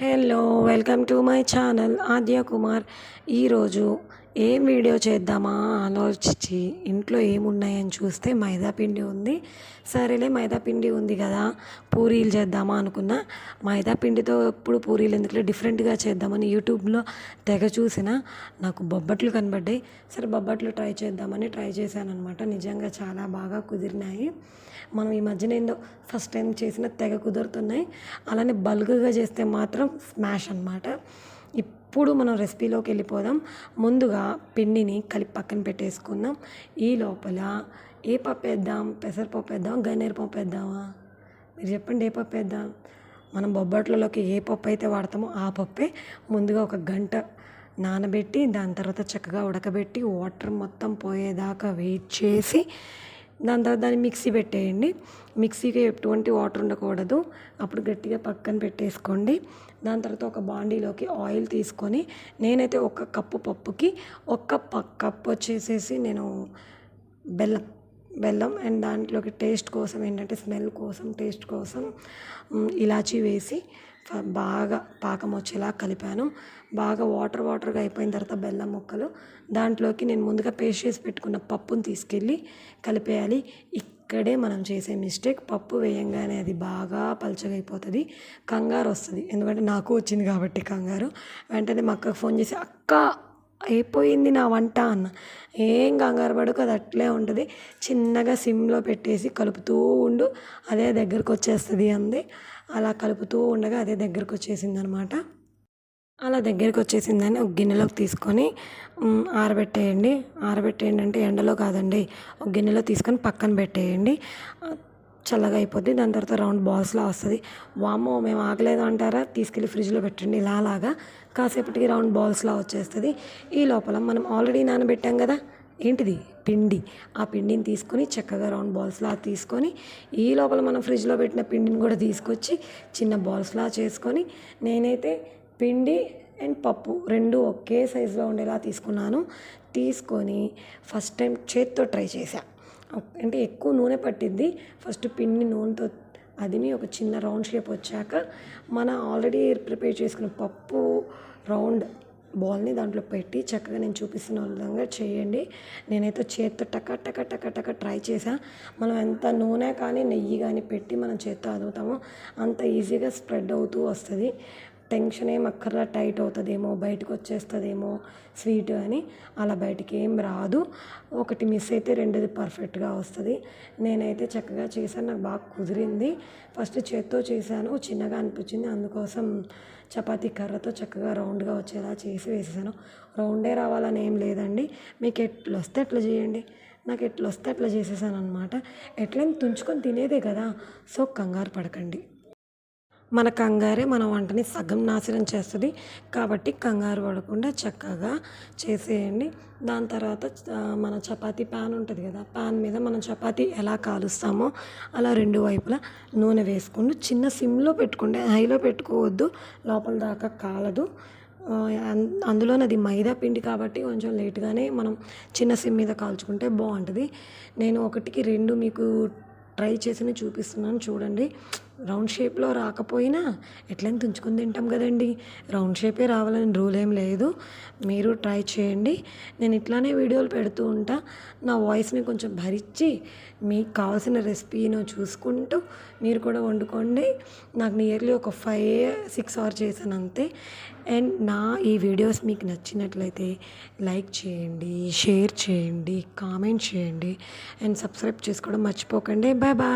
hello welcome to my channel Aadya Kumar ఈరోజు ఏం video చేద్దామా ఆలోచించి ఇంట్లో ఏమున్నాయని చూస్తే మైదా పిండి ఉంది. సరేలే మైదాపిండి ఉంది కదా పూరీలు చేద్దామా అనుకున్నా. మైదాపిండితో ఎప్పుడు పూరీలు ఎందుకులే డిఫరెంట్గా చేద్దామని యూట్యూబ్లో తెగ చూసిన. నాకు బొబ్బట్లు కనబడ్డాయి. సరే బొబ్బట్లు ట్రై చేద్దామని ట్రై చేశాను అనమాట నిజంగా చాలా బాగా కుదిరినాయి. మనం ఈ మధ్యన ఏందో ఫస్ట్ టైం చేసిన తెగ కుదురుతున్నాయి. అలానే బల్క్గా చేస్తే మాత్రం స్మాష్ అనమాట ఇప్పుడు మనం రెసిపీలోకి వెళ్ళిపోదాం. ముందుగా పిండిని కలిపి పక్కన పెట్టేసుకుందాం. ఈ లోపల ఏ పప్పు వేద్దాం? పెసరపప్పు వేద్దాం గన్నేరు పప్పు వేద్దామా? మీరు చెప్పండి ఏ పప్పు వేద్దాం? మనం బొబ్బట్లలోకి ఏ పప్పు అయితే వాడతామో ఆ పప్పే ముందుగా ఒక గంట నానబెట్టి దాని తర్వాత చక్కగా ఉడకబెట్టి వాటర్ మొత్తం పోయేదాకా వెయిట్ చేసి దాని తర్వాత దాన్ని మిక్సీ పెట్టేయండి. మిక్సీకి ఎటువంటి వాటర్ ఉండకూడదు. అప్పుడు గట్టిగా పక్కన పెట్టేసుకోండి. దాని తర్వాత ఒక బాండీలోకి ఆయిల్ తీసుకొని నేనైతే ఒక కప్పు పప్పుకి ఒక కప్పు వచ్చేసేసి నేను బెల్లం బెల్లం అండ్ దాంట్లోకి టేస్ట్ కోసం ఏంటంటే స్మెల్ కోసం టేస్ట్ కోసం ఇలాచీ వేసి బాగా పాకం వచ్చేలా కలిపాను. బాగా వాటర్ వాటర్గా అయిపోయిన తర్వాత బెల్లం ముక్కలు దాంట్లోకి నేను ముందుగా పేస్ట్ చేసి పెట్టుకున్న పప్పును తీసుకెళ్ళి కలిపేయాలి. ఇక్కడే మనం చేసే మిస్టేక్ పప్పు వేయంగానే అది బాగా పలచగా అయిపోతుంది కంగారు వస్తుంది. ఎందుకంటే నాకు వచ్చింది కాబట్టి కంగారు. వెంటనే మా అక్కకు ఫోన్ చేసి అక్క అయిపోయింది నా వంట అన్న. ఏం కంగారు పడకు అది అట్లే ఉంటుంది. చిన్నగా సిమ్లో పెట్టేసి కలుపుతూ ఉండు అదే దగ్గరకు వచ్చేస్తుంది అంది. అలా కలుపుతూ ఉండగా అదే దగ్గరకు వచ్చేసింది అనమాట అలా దగ్గరికి వచ్చేసిందని ఒక గిన్నెలోకి తీసుకొని ఆరబెట్టేయండి. ఆరబెట్టేయండి అంటే ఎండలో కాదండి. ఒక గిన్నెలో తీసుకొని పక్కన పెట్టేయండి. చల్లగా అయిపోద్ది. దాని తర్వాత రౌండ్ బాల్స్లా వస్తుంది. వామో మేము ఆగలేదు అంటారా? తీసుకెళ్ళి ఫ్రిడ్జ్లో పెట్టండి ఇలా అలాగా కాసేపటికి రౌండ్ బాల్స్లా వచ్చేస్తుంది. ఈ లోపల మనం ఆల్రెడీ నానబెట్టాం కదా? ఏంటిది? పిండి. ఆ పిండిని తీసుకొని చక్కగా రౌండ్ బాల్స్లా తీసుకొని ఈ లోపల మనం ఫ్రిడ్జ్లో పెట్టిన పిండిని కూడా తీసుకొచ్చి చిన్న బాల్స్లా చేసుకొని నేనైతే పిండి అండ్ పప్పు రెండు ఒకే సైజులో ఉండేలా తీసుకున్నాను. తీసుకొని ఫస్ట్ టైం చేత్తో ట్రై చేశాను అంటే ఎక్కువ నూనె పట్టిద్ది. ఫస్ట్ పిండి నూనెతో అదిని ఒక చిన్న రౌండ్ షేప్ వచ్చాక మన ఆల్రెడీ ప్రిపేర్ చేసుకున్న పప్పు రౌండ్ బాల్ని దాంట్లో పెట్టి చక్కగా నేను చూపిస్తున్న విధంగా చేయండి. నేనైతే చేత్తో టక టక టక టక ట్రై చేసా మనం ఎంత నూనె కానీ నెయ్యి కానీ పెట్టి మనం చేత్తో అదుగుతామో అంత ఈజీగా స్ప్రెడ్ అవుతూ వస్తుంది. టెన్షన్ ఏం అక్కర్లా టైట్ అవుతుందేమో బయటకు వచ్చేస్తుందేమో స్వీట్ అని అలా బయటికి ఏం రాదు. ఒకటి మిస్ అయితే రెండోది పర్ఫెక్ట్గా వస్తుంది. నేనైతే చక్కగా చేశాను నాకు బాగా కుదిరింది. ఫస్ట్ చేత్తో చేశాను చిన్నగా అనిపించింది. అందుకోసం చపాతీ కర్రతో చక్కగా రౌండ్గా వచ్చేలా చేసి వేసేసాను. రౌండే రావాలని ఏం లేదండి. మీకు ఎట్లు వస్తే అట్లా చేయండి. నాకు ఎట్లా వస్తే అట్లా చేసేసాను అనమాట ఎట్లయినా తుంచుకొని తినేదే కదా. సో కంగారు పడకండి. మన కంగారే మన వంటని సగం నాశనం చేస్తుంది. కాబట్టి కంగారు పడకుండా చక్కగా చేసేయండి. దాని తర్వాత మన చపాతీ ప్యాన్ ఉంటుంది కదా ప్యాన్ మీద మనం చపాతీ ఎలా కాలుస్తామో అలా రెండు వైపులా నూనె వేసుకుంటూ చిన్న సిమ్లో పెట్టుకుంటే హైలో పెట్టుకోవద్దు లోపల దాకా కాలదు. అందులో అది మైదా పిండి కాబట్టి కొంచెం లేట్గానే మనం చిన్న సిమ్ మీద కాల్చుకుంటే బాగుంటుంది. నేను ఒకటికి రెండు మీకు ట్రై చేసి చూపిస్తున్నాను చూడండి. రౌండ్ షేప్లో రాకపోయినా ఎట్లయినా తుంచుకొని తింటాం కదండి. రౌండ్ షేపే రావాలని రూల్ ఏం లేదు. మీరు ట్రై చేయండి. నేను ఇట్లానే వీడియోలు పెడుతూ ఉంటా. నా వాయిస్ని కొంచెం భరించి మీకు కావాల్సిన రెసిపీను చూసుకుంటూ మీరు కూడా వండుకోండి. నాకు నియర్లీ ఒక ఫైవ్ సిక్స్ అవర్ చేశాను అంతే. అండ్ నా ఈ వీడియోస్ మీకు నచ్చినట్లయితే లైక్ చేయండి షేర్ చేయండి కామెంట్ చేయండి. అండ్ సబ్స్క్రైబ్ చేసుకోవడం మర్చిపోకండి. Bye bye.